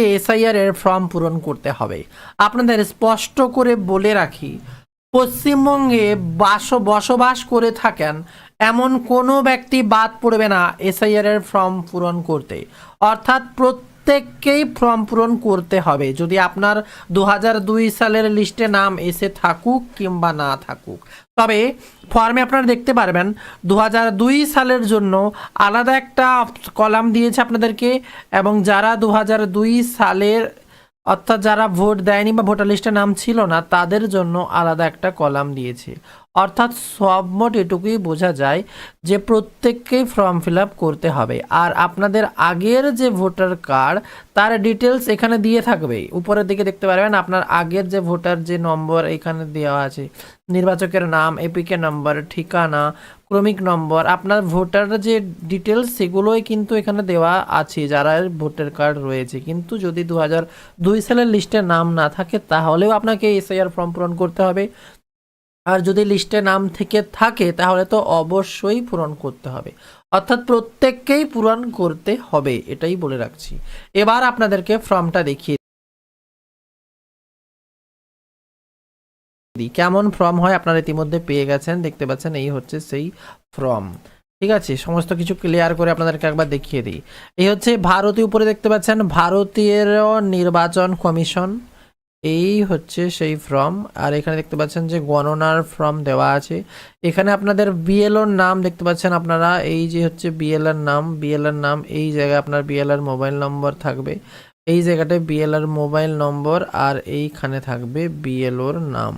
SIR এর form পূরণ করতে হবে। আপনাদের স্পষ্ট করে বলে রাখি, পশ্চিমবঙ্গে বাস বসবাস করে থাকেন এমন কোনো ব্যক্তি বাদ পড়বে না এসআইআর এর ফর্ম পূরণ করতে। অর্থাৎ প্রত্যেককেই ফর্ম পূরণ করতে হবে। যদি আপনার দু সালের লিস্টে নাম এসে থাকুক কিংবা না থাকুক তবে ফর্মে আপনারা দেখতে পারবেন দু সালের জন্য আলাদা একটা কলাম দিয়েছে আপনাদেরকে এবং যারা দু সালের, অর্থাৎ যারা ভোট দেয়নি বা ভোটার লিস্টে নাম ছিল না, তাদের জন্য আলাদা একটা কলাম দিয়েছে। অর্থাৎ সব মোট এটুকুই বোঝা যায় যে প্রত্যেককেই ফর্ম ফিল আপ করতে হবে। আর আপনাদের আগের যে ভোটার কার্ড, তার ডিটেলস এখানে দিয়ে থাকবে উপরের দিকে দেখতে পারবেন আপনার আগের যে ভোটার যে নম্বর এখানে দেওয়া আছে। নির্বাচকের নাম এপিকে নম্বর ঠিকানা, ক্রমিক নম্বর, আপনার ভোটার যে ডিটেলস সেগুলোই কিন্তু এখানে দেওয়া আছে যারা ভোটার কার্ড রয়েছে। কিন্তু যদি দু দুই সালের লিস্টে নাম না থাকে, তাহলেও আপনাকে এসআইআর ফর্ম পূরণ করতে হবে। আর যদি লিস্টে নাম থেকে থাকে, তাহলে তো অবশ্যই পূরণ করতে হবে। অর্থাৎ প্রত্যেককেই পূরণ করতে হবে, এটাই বলে রাখছি। এবার আপনাদেরকে ফর্মটা দেখিয়ে দিই। কেমন ফর্ম হয় আপনারা ইতিমধ্যে পেয়ে গেছেন, দেখতে পাচ্ছেন এই হচ্ছে সেই ফর্ম। ঠিক আছে, সমস্ত কিছু ক্লিয়ার করে আপনাদেরকে একবার দেখিয়ে দিই। এই হচ্ছে ভারতীয় উপরে দেখতে পাচ্ছেন, ভারতীয় নির্বাচন কমিশন। এই হচ্ছে সেই ফর্ম আর এখানে দেখতে পাচ্ছেন যে গণনার ফর্ম দেওয়া আছে। এখানে আপনাদের বিএলওর নাম দেখতে পাচ্ছেন আপনারা, এই যে হচ্ছে বিএলআর নাম বিএলআর নাম, এই জায়গায় আপনার বিএলআর মোবাইল নম্বর থাকবে। এই জায়গাটায় বিএলআর মোবাইল নম্বর আর এইখানে থাকবে বিএলওর নাম।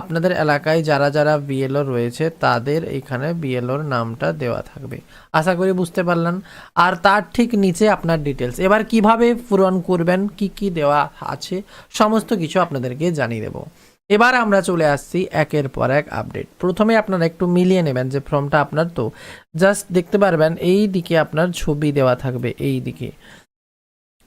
আপনাদের এলাকায় যারা যারা বিএলও রয়েছে, তাদের এখানে বিএলওর নামটা দেওয়া থাকবে। আশা করি বুঝতে পারলেন। আর তার ঠিক নিচে আপনার ডিটেলস এবার কীভাবে পূরণ করবেন, কি কি দেওয়া আছে, সমস্ত কিছু আপনাদেরকে জানিয়ে দেব। এবার আমরা চলে আসছি একের পর এক আপডেট প্রথমে আপনারা একটু মিলিয়ে নেবেন যে ফর্মটা আপনার। তো জাস্ট দেখতে পারবেন, এই দিকে আপনার ছবি দেওয়া থাকবে, এই দিকে।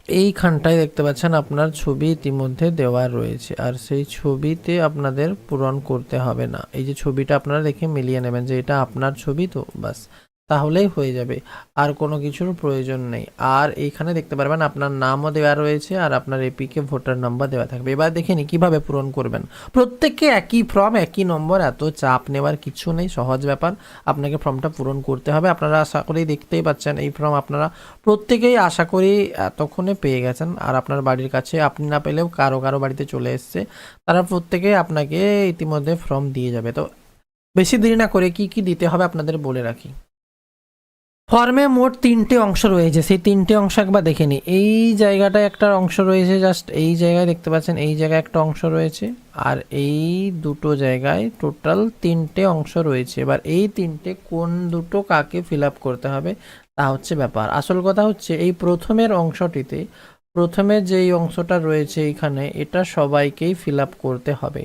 এইখানটায় দেখতে পাচ্ছেন আপনার ছবি ইতিমধ্যে দেওয়া রয়েছে। আর সেই ছবিতে আপনাদের পূরণ করতে হবে না। এই যে ছবিটা আপনারা দেখে মিলিয়ে নেবেন যে এটা আপনার ছবি, তো বাস। তাহলেই হয়ে যাবে। আর কোনো কিছুর প্রয়োজন নেই। আর এইখানে দেখতে পারবেন আপনার নামও দেওয়া রয়েছে আর আপনার এপিকে ভোটার নাম্বার দেওয়া থাকবে। এবার দেখে নি কীভাবে পূরণ করবেন? প্রত্যেককে একই ফর্ম, একই নম্বর, এত চাপ নেওয়ার কিছু নেই, সহজ ব্যাপার। আপনাকে ফর্মটা পূরণ করতে হবে। আপনারা আশা করেই দেখতেই পাচ্ছেন, এই ফর্ম আপনারা প্রত্যেকেই আশা করি এতক্ষণে পেয়ে গেছেন। আর আপনার বাড়ির কাছে আপনি না পেলেও কারও কারও বাড়িতে চলে এসছে। তারা প্রত্যেকেই আপনাকে ইতিমধ্যে ফর্ম দিয়ে যাবে। তো বেশি দেরি না করে কি কি দিতে হবে আপনাদের বলে রাখি। ফর্মে মোট তিনটে অংশ রয়েছে। সেই তিনটে অংশ একবার দেখে নিই। এই জায়গাটায় একটা অংশ রয়েছে জাস্ট এই জায়গায় দেখতে পাচ্ছেন, এই জায়গায় একটা অংশ রয়েছে, আর এই দুটো জায়গায় টোটাল তিনটে অংশ রয়েছে। এবার এই তিনটে কোন দুটো কাকে ফিল আপ করতে হবে, তা হচ্ছে ব্যাপার। আসল কথা হচ্ছে, এই প্রথমের অংশটিতে, প্রথমে যেই অংশটা রয়েছে এইখানে, এটা সবাইকেই ফিল আপ করতে হবে।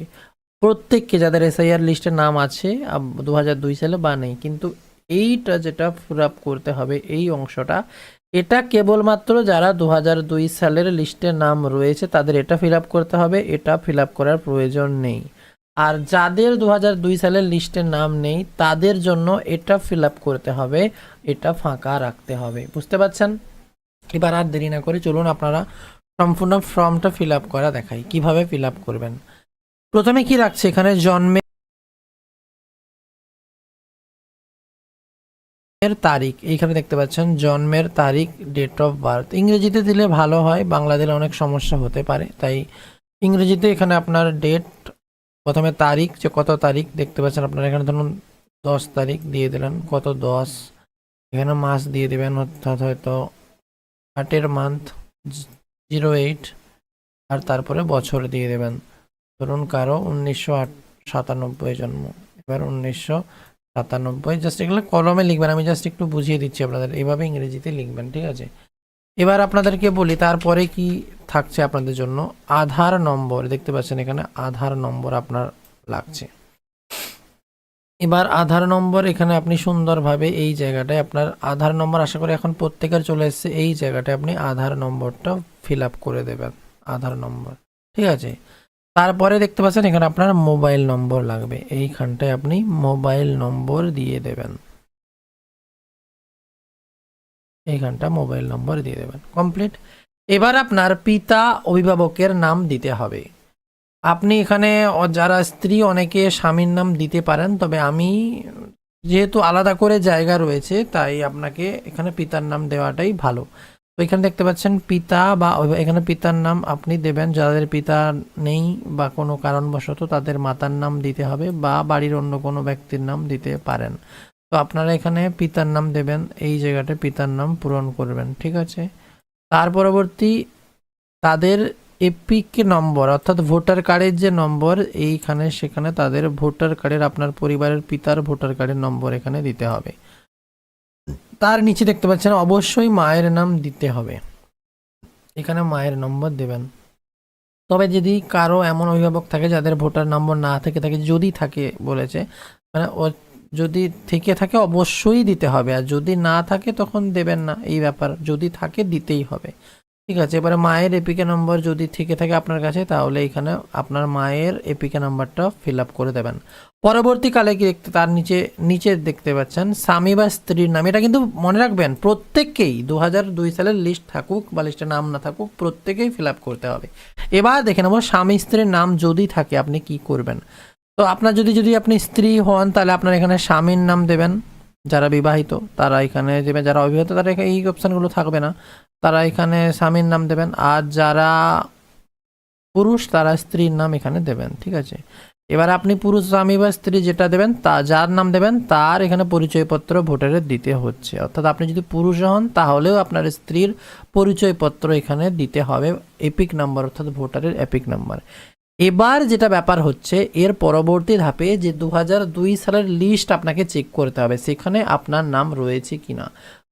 প্রত্যেককে, যাদের এসআইআর লিস্টে নাম আছে দু হাজার দুই সালে বা নেই, কিন্তু এইটা যেটা ফিল আপ করতে হবে এই অংশটা, এটা কেবলমাত্র যারা দু দুই সালের লিস্টে নাম রয়েছে তাদের এটা ফিল আপ করতে হবে, এটা ফিল আপ করার প্রয়োজন নেই। আর যাদের দু দুই সালের লিস্টে নাম নেই, তাদের জন্য এটা ফিল আপ করতে হবে, এটা ফাঁকা রাখতে হবে। বুঝতে পারছেন? এবার আর দেরি না করে চলুন আপনারা সম্পূর্ণ ফর্মটা ফিল আপ করা দেখাই, কীভাবে ফিল আপ করবেন। প্রথমে কি রাখছে এখানে? জন্মে এর তারিখ, এইখানে দেখতে পাচ্ছেন, জন্মের তারিখ ডেট অফ বার্থ ইংরেজিতে দিলে ভালো হয় বাংলা দিলে অনেক সমস্যা হতে পারে, তাই ইংরেজিতে এখানে আপনার ডেট প্রথমে তারিখ, যে কত তারিখ, দেখতে পাচ্ছেন আপনার এখানে ধরুন দশ তারিখ দিয়ে দিলেন, কত দশ, এখানে মাস দিয়ে দেবেন, অর্থাৎ হয়তো আটের মান্থ জিরো এইট আর তারপরে বছর দিয়ে দেবেন। ধরুন কারও উনিশশো সাতানব্বই জন্ম, এবার উনিশশো সাতানব্বই জাস্ট এগুলো কলমে লিখবেন। আমি জাস্ট একটু বুঝিয়ে দিচ্ছি আপনাদের। এভাবে ইংরেজিতে লিখবেন, ঠিক আছে? এবার আপনাদেরকে বলি, তারপরে কি থাকছে আপনাদের জন্য? আধার নম্বর, দেখতে পাচ্ছেন এখানে আধার নম্বর আপনার লাগছে। এবার আধার নম্বর, এখানে আপনি সুন্দরভাবে এই জায়গাটায় আপনার আধার নম্বর, আশা করি এখন প্রত্যেকের চলে এসেছে, এই জায়গাটায় আপনি আধার নম্বরটা ফিল আপ করে দেবেন, আধার নম্বর, ঠিক আছে? তারপরে দেখতে পাচ্ছেন, এখানে আপনার মোবাইল নম্বর লাগবে। এইখানটায় আপনি মোবাইল নম্বর দিয়ে দেবেন। এইখানটা মোবাইল নম্বর দিয়ে দেবেন। কমপ্লিট। এবার আপনার পিতা অভিভাবকের নাম দিতে হবে। আপনি এখানে যারা স্ত্রী, অনেকে স্বামীর নাম দিতে পারেন, তবে আমি যেহেতু আলাদা করে জায়গা রয়েছে, তাই আপনাকে এখানে পিতার নাম দেওয়াটাই ভালো। তো এখানে দেখতে পাচ্ছেন পিতা বা এখানে পিতার নাম আপনি দেবেন, যাদের পিতা নেই বা কোনো কারণবশত তাদের মাতার নাম দিতে হবে বা বাড়ির অন্য কোনো ব্যক্তির নাম দিতে পারেন। তো আপনারা এখানে পিতার নাম দেবেন, এই জায়গাটা পিতার নাম পূরণ করবেন, ঠিক আছে? তার পরবর্তী, তাদের এপিক নম্বর, অর্থাৎ ভোটার কার্ডের যে নম্বর, এইখানে সেখানে তাদের ভোটার কার্ডের, আপনার পরিবারের পিতার ভোটার কার্ডের নম্বর এখানে দিতে হবে। তার নিচে দেখতে পাচ্ছেন, অবশ্যই মায়ের নাম দিতে হবে। এখানে মায়ের নম্বর দেবেন। তবে যদি কারও এমন অভিভাবক থাকে যাদের ভোটার নম্বর না থেকে থাকে, যদি থাকে বলেছে মানে ও যদি থেকে থাকে অবশ্যই দিতে হবে। আর যদি না থাকে তখন দেবেন না। এই ব্যাপার, যদি থাকে দিতেই হবে। ঠিক আছে, এবারে মায়ের এপিকে নম্বর যদি থেকে থাকে আপনার কাছে, তাহলে এখানে আপনার মায়ের এপিকে নাম্বারটা ফিল আপ করে দেবেন। পরবর্তীকালে কি দেখতে তার নিচে নিচে দেখতে পাচ্ছেন, স্বামী বা স্ত্রীর নাম। এটা কিন্তু মনে রাখবেন, প্রত্যেককেই দু হাজার দুই সালের লিস্ট থাকুক বা লিস্টে নাম না থাকুক, প্রত্যেকেই ফিল আপ করতে হবে। এবার দেখে নেব, স্বামী স্ত্রীর নাম যদি থাকে, আপনি কি করবেন? তো আপনার যদি যদি আপনি স্ত্রী হন, তাহলে আপনার এখানে স্বামীর নাম দেবেন। যারা বিবাহিত, তারা এখানে দেবেন। যারা অবিবাহিত তারা এই অপশানগুলো থাকবে না। তারা এখানে স্বামীর নাম দেবেন আর যারা পুরুষ, তারা স্ত্রীর নাম এখানে দেবেন, ঠিক আছে? এবার আপনি পুরুষ, স্বামী বা স্ত্রী যেটা দেবেন, তা যার নাম দেবেন, তার এখানে পরিচয়পত্র ভোটারের দিতে হচ্ছে। অর্থাৎ আপনি যদি পুরুষ হন, তাহলেও আপনার স্ত্রীর পরিচয়পত্র এখানে দিতে হবে। এপিক নাম্বার, অর্থাৎ ভোটারের এপিক নাম্বার। এবার যেটা ব্যাপার হচ্ছে, এর পরবর্তী ধাপে যে দু সালের লিস্ট আপনাকে চেক করতে হবে, সেখানে আপনার নাম রয়েছে কিনা।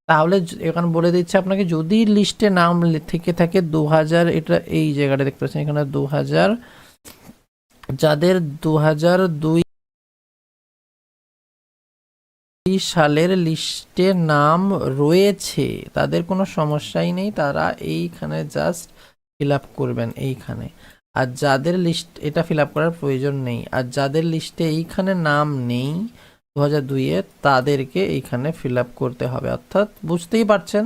তাহলে য- এখানে বলে দিচ্ছে আপনাকে, যদি লিস্টে নাম থেকে থাকে দু হাজার এটা এই জায়গাটা দেখতে পাচ্ছেন, এখানে দু হাজার যাদের দু দুই সালের লিস্টে নাম রয়েছে, তাদের কোনো সমস্যাই নেই, তারা এইখানে জাস্ট ফিল আপ করবেন এইখানে। আর যাদের লিস্ট এটা ফিল আপ করার প্রয়োজন নেই। আর যাদের লিস্টে এইখানে নাম নেই দু হাজার দুইয়ে তাদেরকে এইখানে ফিল আপ করতে হবে। অর্থাৎ বুঝতেই পারছেন,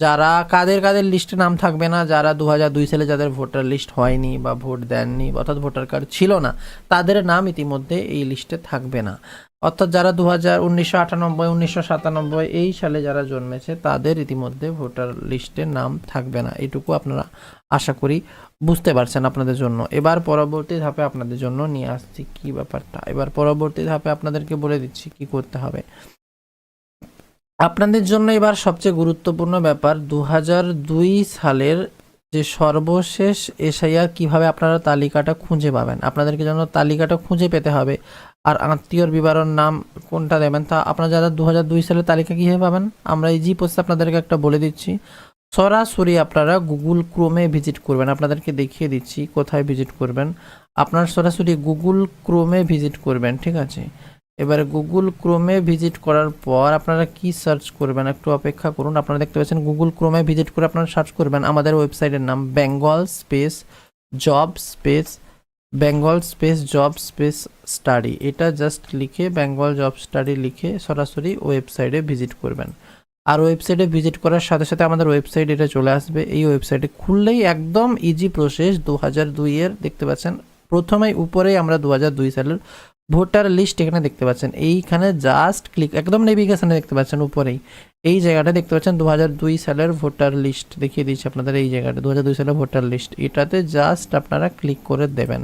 যারা কাদের কাদের লিস্টে নাম থাকবে না, যারা দু হাজার দুই সালে যাদের ভোটার লিস্ট হয়নি বা ভোট দেননি, অর্থাৎ ভোটার কার্ড ছিল না, তাদের নাম ইতিমধ্যে এই লিস্টে থাকবে না। অর্থাৎ যারা দু হাজার উনিশশো আটানব্বই, উনিশশো সাতানব্বই এই সালে যারা জন্মেছে, তাদের ইতিমধ্যে ভোটার লিস্টে নাম থাকবে না। এটুকু আপনারা আশা করি বুঝতে পারছেন আপনাদের জন্য। এবার পরবর্তী ধাপে আপনাদের জন্য নিয়ে আসছি কি ব্যাপারটা? এবার পরবর্তী ধাপে আপনাদেরকে বলে দিচ্ছি কি করতে হবে। আপনাদের জন্য এবার সবচেয়ে গুরুত্বপূর্ণ ব্যাপার দু দুই সালের যে সর্বশেষ এসআইআর কীভাবে আপনারা তালিকাটা খুঁজে পাবেন? আপনাদেরকে যেন তালিকাটা খুঁজে পেতে হবে। আর আত্মীয়র বিবরণ নাম কোনটা দেবেন? তা আপনারা যারা দু হাজার দুই সালের তালিকা কীভাবে পাবেন? আমরা এই জি পোস্টে আপনাদেরকে একটা বলে দিচ্ছি। সরাসরি আপনারা গুগল ক্রোমে ভিজিট করবেন। আপনাদেরকে দেখিয়ে দিচ্ছি কোথায় ভিজিট করবেন। আপনার সরাসরি গুগল ক্রোমে ভিজিট করবেন, ঠিক আছে? এবারে গুগল ক্রোমে ভিজিট করার পর আপনারা কি সার্চ করবেন? একটু অপেক্ষা করুন। আপনারা দেখতে পাচ্ছেন গুগল ক্রোমে ভিজিট করে আপনারা সার্চ করবেন আমাদের ওয়েবসাইটের নাম Bengal space job space Bengal space job space study এটা জাস্ট লিখে বেঙ্গল জব স্টাডি লিখে সরাসরি ওয়েবসাইটে ভিজিট করবেন। আর ওয়েবসাইটে ভিজিট করার সাথে সাথে আমাদের ওয়েবসাইট এটা চলে আসবে। এই ওয়েবসাইটে খুললেই একদম ইজি প্রসেস দু হাজার দুইয়ের দেখতে পাচ্ছেন? প্রথমেই উপরেই আমরা দু হাজার দুই সালের ভোটার লিস্ট এখানে দেখতে পাচ্ছেন। এইখানে জাস্ট ক্লিক একদম নেভিগেশনে দেখতে পাচ্ছেন উপরেই। এই জায়গাটা দেখতে পাচ্ছেন দু হাজার দুই সালের ভোটার লিস্ট দেখিয়ে দিচ্ছি আপনাদের এই জায়গাটা দু হাজার দুই সালের ভোটার লিস্ট। এটাতে জাস্ট আপনারা ক্লিক করে দেবেন।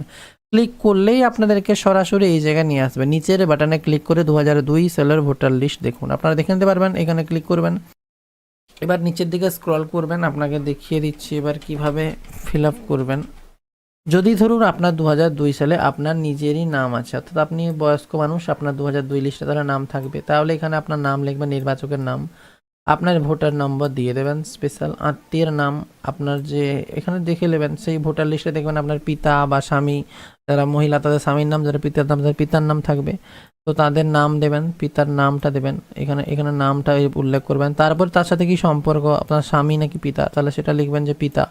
ক্লিক করলেই আপনাদেরকে সরাসরি এই জায়গায় নিয়ে আসবে। নিচের বাটনে ক্লিক করে দু হাজার দুই সালের ভোটার লিস্ট দেখুন। আপনারা দেখে নিতে পারবেন, এখানে ক্লিক করবেন। এবার নিচের দিকে স্ক্রল করবেন। আপনাকে দেখিয়ে দিচ্ছি এবার কীভাবে ফিল করবেন। যদি ধরুন আপনার দু দুই সালে আপনার নিজেরই নাম আছে, অর্থাৎ আপনি বয়স্ক মানুষ, আপনার দু হাজার দুই লিস্টে তারা নাম থাকবে। তাহলে এখানে আপনার নাম লিখবেন, নির্বাচকের নাম। আপনার ভোটার নম্বর দিয়ে দেবেন, স্পেশাল আত্মীয়ের নাম। আপনার যে এখানে দেখে নেবেন, সেই ভোটার লিস্টে দেখবেন আপনার পিতা বা স্বামী, যারা মহিলা, তাদের স্বামীর নাম, যারা পিতার নাম, তাদের পিতার নাম থাকবে। তো তাদের নাম দেবেন, পিতার নামটা দেবেন, এখানে এখানে নামটা উল্লেখ করবেন। তারপর তার সাথে কি সম্পর্ক? আপনার স্বামী নাকি পিতা? তাহলে সেটা লিখবেন যে পিতা।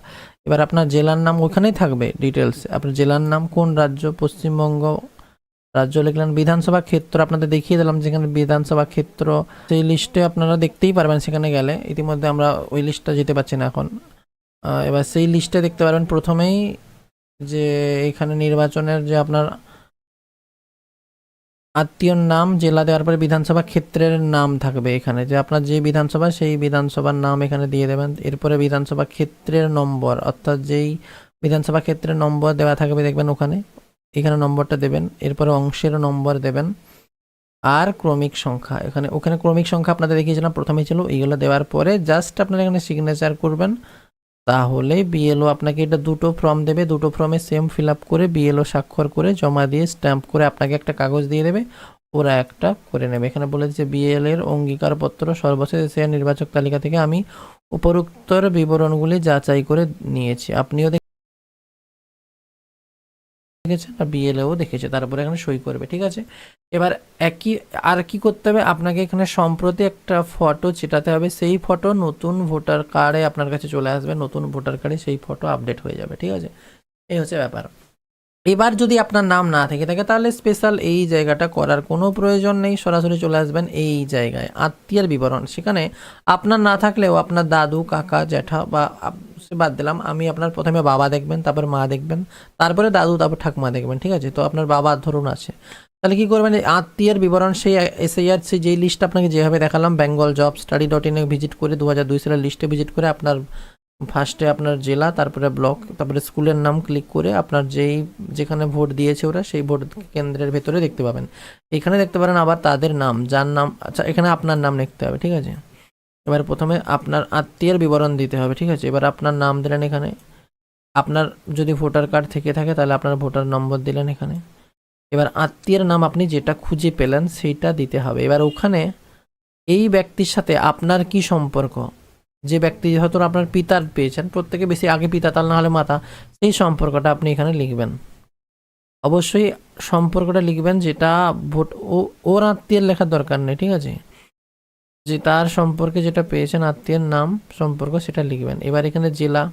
এবার আপনার জেলার নাম ওখানেই থাকবে ডিটেলস আপনার জেলার নাম কোন রাজ্য? পশ্চিমবঙ্গ রাজ্য লিখলেন বিধানসভা ক্ষেত্র। আপনাদের দেখিয়ে দিলাম যেখানে বিধানসভা ক্ষেত্র, সেই লিস্টে আপনারা দেখতেই পারবেন সেখানে গেলে। ইতিমধ্যে আমরা ওই লিস্টটা যেতে পারছি না এখন। এবার সেই লিস্টে দেখতে পারবেন প্রথমেই যে এখানে নির্বাচনের যে আপনার আত্মীয়র নাম জেলা দেওয়ার পরে বিধানসভা ক্ষেত্রের নাম থাকবে এখানে। যে আপনার যে বিধানসভা, সেই বিধানসভার নাম এখানে দিয়ে দেবেন। এরপরে বিধানসভা ক্ষেত্রের নম্বর, অর্থাৎ যেই বিধানসভা ক্ষেত্রের নম্বর দেওয়া থাকবে দেখবেন ওখানে। এখানে নম্বরটা দেবেন, এরপরে অংশের নম্বর দেবেন। আর ক্রমিক সংখ্যা, এখানে, ওখানে ক্রমিক সংখ্যা আপনাদের দেখিয়েছিলাম প্রথমে ছিল, এইগুলো দেওয়ার পরে জাস্ট আপনারা এখানে সিগনেচার করবেন। তাহলে বিএলও আপনাকে এটা দুটো ফর্ম দেবে, দুটো ফর্মে সেম ফিল আপ করে বিএলও স্বাক্ষর করে জমা দিয়ে স্ট্যাম্প করে আপনাকে একটা কাগজ দিয়ে দেবে, ওরা একটা করে নেবে। এখানে বলে দিচ্ছে বিএল এর অঙ্গীকারপত্র সর্বশেষ নির্বাচক তালিকা থেকে আমি উপরোক্তর বিবরণগুলি যাচাই করে নিয়েছি। আপনিও দেখেছেন আর বিএলও দেখেছে, তারপরে এখানে সই করবে, ঠিক আছে? এবার একই, আর কি করতে হবে? আপনাকে এখানে সম্প্রতি একটা ফটো চেটাতে হবে, সেই ফটো নতুন ভোটার কার্ডে আপনার কাছে চলে আসবে, নতুন ভোটার কার্ডে সেই ফটো আপডেট হয়ে যাবে, ঠিক আছে? এই হচ্ছে ব্যাপার। এবার যদি আপনার নাম না থেকে থাকে, তাহলে স্পেশাল এই জায়গাটা করার কোনো প্রয়োজন নেই। সরাসরি চলে আসবেন এই জায়গায়। আত্মীয়ের বিবরণ। সেখানে আপনার না থাকলেও আপনার দাদু, কাকা, জ্যাঠা বা সে বাদ দিলাম, আমি আপনার প্রথমে বাবা দেখবেন, তারপর মা দেখবেন, তারপরে দাদু, তারপর ঠাকুমা দেখবেন, ঠিক আছে? তো আপনার বাবা ধরুন আছে। তাহলে কী করবেন? আত্মীয়ের বিবরণ, সেই এসআইআর সেই যেই লিস্ট আপনাকে যেভাবে দেখালাম বেঙ্গল জব স্টাডি ডট ইনে ভিজিট করে দু হাজার দুই সালের লিস্টে ভিজিট করে আপনার ফার্স্টে আপনার জেলা, তারপরে ব্লক তারপরে স্কুলের নাম ক্লিক করে আপনার যেই, যেখানে ভোট দিয়েছে ওরা, সেই ভোট কেন্দ্রের ভেতরে দেখতে পাবেন। এখানে দেখতে পারেন আবার তাদের নাম, যার নাম আচ্ছা এখানে আপনার নাম লিখতে হবে, ঠিক আছে? এবার প্রথমে আপনার আত্মীয়ের বিবরণ দিতে হবে, ঠিক আছে? এবার আপনার নাম দিলেন এখানে। আপনার যদি ভোটার কার্ড থেকে থাকে, তাহলে আপনার ভোটার নম্বর দিলেন এখানে। এবার আত্মীয়ের নাম আপনি যেটা খুঁজে পেলেন, সেইটা দিতে হবে। এবার ওখানে এই ব্যক্তির সাথে আপনার কি সম্পর্ক? যে ব্যক্তি হয়তো আপনার পিতার পেয়েছেন, প্রত্যেকে বেশি আগে পিতা, তার না হলে মাতা, সেই সম্পর্কটা আপনি এখানে লিখবেন। অবশ্যই সম্পর্কটা লিখবেন যেটা ভোট, ও, ওর আত্মীয়ের লেখার দরকার নেই, ঠিক আছে? যে তার সম্পর্কে যেটা পেয়েছেন, আত্মীয়ের নাম, সম্পর্ক সেটা লিখবেন। এবার এখানে জেলা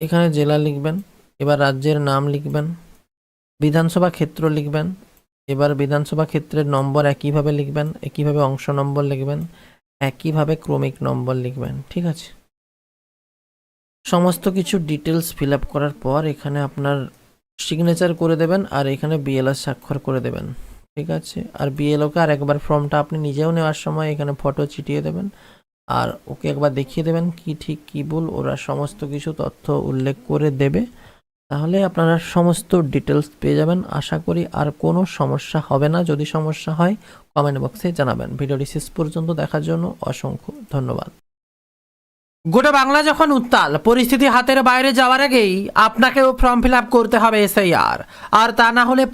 এখানে জেলা লিখবেন, এবার রাজ্যের নাম লিখবেন, বিধানসভা ক্ষেত্র লিখবেন, এবার বিধানসভা ক্ষেত্রের নম্বর একইভাবে লিখবেন, একইভাবে অংশ নম্বর লিখবেন একইভাবে ক্রমিক নম্বর লিখবেন, ঠিক আছে? সমস্ত কিছু ডিটেলস ফিল আপ করার পর এখানে আপনার সিগনেচার করে দেবেন আর এখানে বিএলআর স্বাক্ষর করে দেবেন, ঠিক আছে? আর বিএলওকে আর একবার ফর্মটা আপনি নিজেও নেওয়ার সময় এখানে ফটো চিটিয়ে দেবেন আর ওকে একবার দেখিয়ে দেবেন কি ঠিক, কি ভুল, ওরা সমস্ত কিছু তথ্য উল্লেখ করে দেবে। তাহলে আপনারা সমস্ত ডিটেলস পেয়ে যাবেন। আশা করি আর কোনো সমস্যা হবে না। যদি সমস্যা হয় কমেন্ট বক্সে জানাবেন। ভিডিওটি শেষ পর্যন্ত দেখার জন্য অসংখ্য ধন্যবাদ। গোটা বাংলা যখন উত্তাল, পরিস্থিতি হাতের বাইরে যাওয়ার আগেই আপনাকেও ফর্ম ফিল করতে হবে এসআইআর। আর তা না হলে